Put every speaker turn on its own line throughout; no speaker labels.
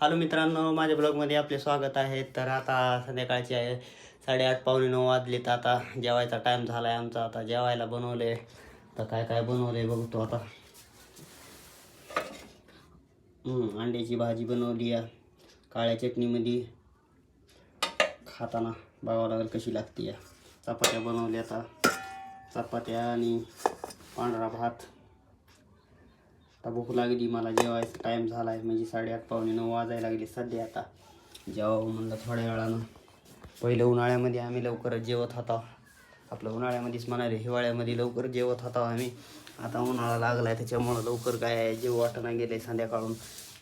Hello मित्रांनो माझ्या ब्लॉगमध्ये आपले स्वागत आहे. तर आता संध्याकाळची आहे. साडेआठ पावणे नऊ वाजले तर आता. जेवायचा टाईम झाला आहे आमचा आता. जेवायला बनवले तर काय काय बनवले बघतो आता. अंड्याची भाजी बनवली आहे काळ्या चटणीमध्ये. खाताना बघावं लागेल कशी लागते या. चपात्या बनवल्या आता. चपात्या आणि पांढरा भात. आता भूक लागली मला जेवायचा टाईम झाला आहे म्हणजे साडेआठ पावणे नऊ वाजायला लागले सध्या आता. जेवावं म्हणलं थोड्या वेळानं. पहिलं उन्हाळ्यामध्ये आम्ही लवकरच जेवत होता. आपलं उन्हाळ्यामध्येच म्हणाले हिवाळ्यामध्ये लवकर जेवत होता आम्ही. आता उन्हाळा लागला आहे त्याच्यामुळं लवकर काय जेव वाटणं आहे संध्याकाळून.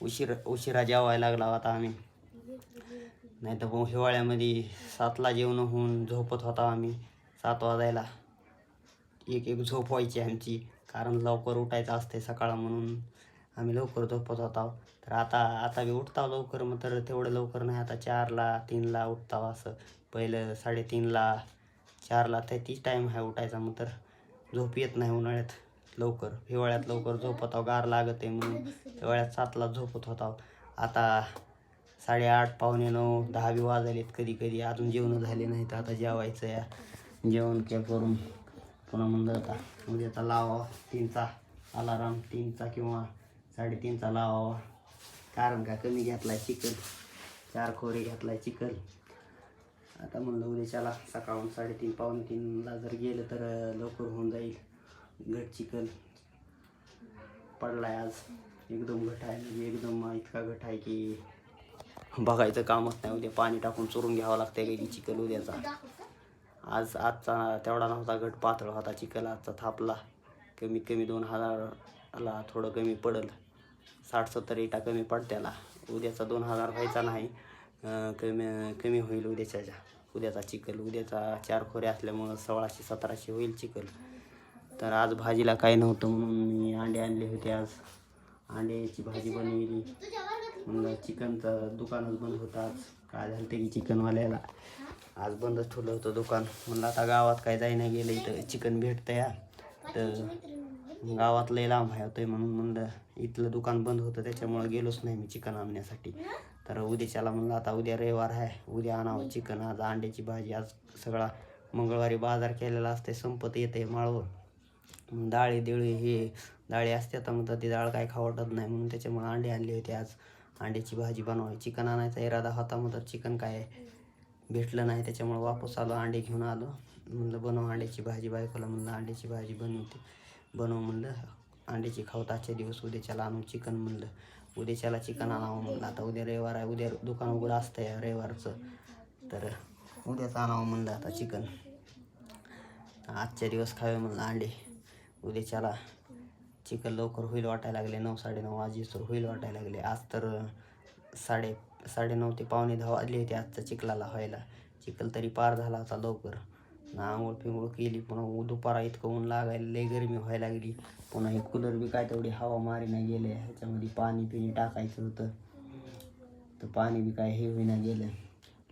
उशीर उशिरा जेवायला लागला आता आम्ही. नाही तर मग हिवाळ्यामध्ये सातला जेवण होऊन झोपत होता आम्ही. सात वाजायला. एक एक झोप व्हायची आमची. कारण लवकर उठायचं असते सकाळ म्हणून. आम्ही लवकर झोपत होतो. तर आता आता मी उठताव लवकर मग तर तेवढं लवकर नाही. आता चारला तीनला उठताव असं. पहिलं साडेतीनला चारला ते तीच टाईम आहे उठायचा. मग तर झोप येत नाही उन्हाळ्यात लवकर. हिवाळ्यात लवकर झोपत आहो. गार लागत आहे म्हणून हिवाळ्यात सातला झोपत होता आता साडेआठ पावणे नऊ दहावी वाजलेत कधी कधी. अजून जेवणं झाले नाही तर आता जेवायचं या जेवण के करून. पुन्हा म्हणलं आता. म्हणजे उद्याचा लावावा. तीनचा अलाराम तीनचा किंवा साडेतीनचा लावावा. कारण का? कमी घेतलाय चिकन चार खोरे घेतलाय चिकन आता म्हणलं उद्याच्याला सकाळून साडेतीन पावणे तीनला जर गेलं तर लवकर होऊन जाईल. घट चिकन पडलाय आज. एकदम घट आहे म्हणजे एकदम इतका घट आहे की बघायचं कामच नाही. उद्या पाणी टाकून चोरून घ्यावं लागतंय काही चिकन उद्याचा. आज आजचा तेवढा नव्हता गट पातळ होता चिखल. आजचा थापला. कमीत कमी दोन हजारला थोडं कमी पडल. साठ सत्तर इटा कमी पडत्याला. उद्याचा दोन हजार व्हायचा नाही. कमी कमी होईल उद्याच्या उद्याचा चिखल. उद्याचा चार खोरे असल्यामुळं सोळाशे सतराशे होईल चिखल. तर आज भाजीला काही नव्हतं म्हणून मी अंडे आणले होते आज. अंड्याची भाजी बनवली. म्हणलं चिकनचं दुकानच बंद होतं आज. काय झालं ते की चिकनवाल्याला. आज बंदच ठेवलं होतं दुकान. म्हणलं आता गावात काय जायना गेलं इथं चिकन भेटतं या तर गावात लय लांब आहे होतं म्हणून म्हणलं इथलं दुकान बंद होतं त्याच्यामुळं गेलोच नाही मी चिकन आणण्यासाठी. तर उद्याच्याला म्हणलं आता उद्या रविवार आहे. उद्या आणावं चिकन आज अंड्याची भाजी आज सगळा मंगळवारी बाजार केलेला असते संपत येते माळवर मग डाळी दिळी हे डाळी असते आता म्हणतात ती डाळ काय खावटत नाही म्हणून त्याच्यामुळे अंडे आणले होते आज. अंड्याची भाजी बनवायची चिकन आणायचा इरादा होता म्हणतात चिकन काय भेटलं नाही त्याच्यामुळे वापस आलो अंडे घेऊन आलो. म्हणलं बनव अंड्याची भाजी बायकोला म्हणलं अंड्याची भाजी बनवते. बनव म्हणलं अंड्याची खाऊत आजच्या दिवस उद्याच्याला आणू चिकन म्हणलं. उद्याच्याला चिकन आणावं म्हणलं. आता उद्या रविवार आहे उद्या दुकान उघडं असतं या रविवारचं. तर उद्याच आणावं म्हणलं आता चिकन. आजच्या दिवस खावे म्हणलं अंडे. उद्याच्याला चिकन लवकर होईल वाटायला लागले नऊ साडेनऊ वाजेस्तोर होईल वाटायला लागले. आज तर साडे साडेनऊ ते पावणे दहा वाजले होते आजचा चिखलाला व्हायला. चिखल तरी पार झाला होता लवकर. ना आंघोळ पिंघोळ केली पुन्हा दुपारा इतकं ऊन लागायला लय गरमी व्हायला लागली. पुन्हा हे कूलर बी काय तेवढी हवा मारीना गेले. ह्याच्यामध्ये पाणी पिणी टाकायचं होतं. तर पाणी बी काय हे होईना गेलं.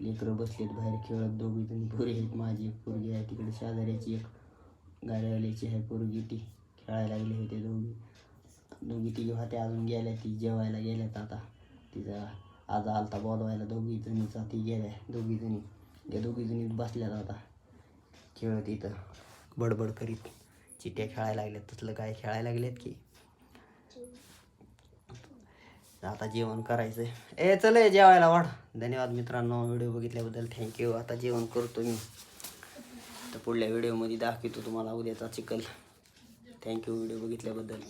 लेकरं बसलेत बाहेर खेळत दोघी जणी पोरी आहेत. माझी एक पोरगी आहे तिकडे शेजाऱ्याची एक गाड्यावाल्याची आहे पोरगी. ती खेळायला लागले होते दोघी. दोघी तिघी होत्या अजून गेल्या ती जेवायला गेल्यात आता. तिचा आज आलता बोलवायला दोघी जणीचा ती गेल्या. दोघी जणी त्या दोघी जणी बसल्यात आता खेळत इथं. बडबड करीत. चिट्ट्या खेळायला लागल्यात. तसलं काय खेळायला लागलेत की? आता जेवण करायचंय. ए चल जेवायला वाढ. धन्यवाद मित्रांनो व्हिडिओ बघितल्याबद्दल थँक्यू आता जेवण करतो मी. तर पुढल्या व्हिडिओमध्ये दाखवतो तुम्हाला उद्याचा चिकल थँक्यू व्हिडिओ बघितल्याबद्दल.